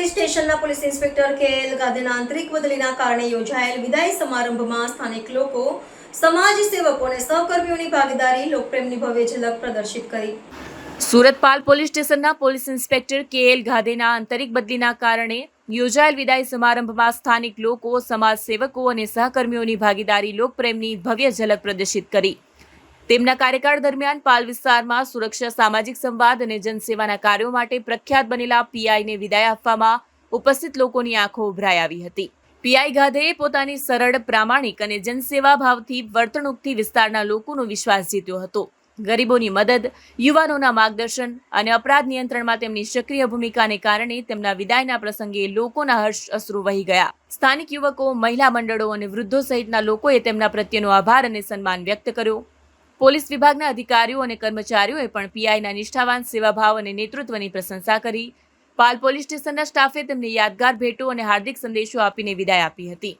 Police સ્ટેશનના police inspector K L ગાંધીના આંતરિક બદલીના કારણે યોજાયેલ વિદાય સમારંભમાં સ્થાનિક લોકો, સમાજ સેવકો અને સહકર્મીઓની ભાગીદારી, લોકપ્રેમની ભવ્ય ઝલક પ્રદર્શિત કરી. સુરતપાલ પોલીસ સ્ટેશનના પોલીસ ઇન્સ્પેક્ટર કે એલ ઘાદેના આંતરિક બદલીના કારણે યોજાયેલ વિદાય સમારંભમાં સ્થાનિક લોકો, સમાજ સેવકો અને સહકર્મીઓની ભાગીદારી, લોકપ્રેમની ભવ્ય ઝલક પ્રદર્શિત કરી. તેમના કાર્યકાળ દરમિયાન પાલ વિસ્તારમાં સુરક્ષા, સામાજિક સંવાદ અને જનસેવાના કાર્યો માટે પ્રખ્યાત બનેલા પીઆઈને વિદાય આપવામાં ઉપસ્થિત લોકોની આંખો ઉભરાઈ આવી હતી. પીઆઈ ગાધેએ પોતાની સરળ, પ્રામાણિક અને જનસેવા ભાવથી વર્તણૂકથી વિસ્તારના લોકોનો વિશ્વાસ જીત્યો હતો. ગરીબોની મદદ, યુવાનોના માર્ગદર્શન અને અપરાધ નિયંત્રણમાં તેમની સક્રિય ભૂમિકાને કારણે તેમના વિદાયના પ્રસંગે લોકોના હર્ષ અશ્રુ વહી ગયા. સ્થાનિક યુવકો, મહિલા મંડળો અને વૃદ્ધો સહિતના લોકોએ તેમના પ્રત્યેનો આભાર અને સન્માન વ્યક્ત કર્યો. પોલીસ વિભાગના અધિકારીઓ અને કર્મચારીઓએ પણ પીઆઈના નિષ્ઠાવાન સેવાભાવ અને નેતૃત્વની પ્રશંસા કરી. પાલ પોલીસ સ્ટેશનના સ્ટાફે તેમને યાદગાર ભેટો અને હાર્દિક સંદેશો આપીને વિદાય આપી હતી.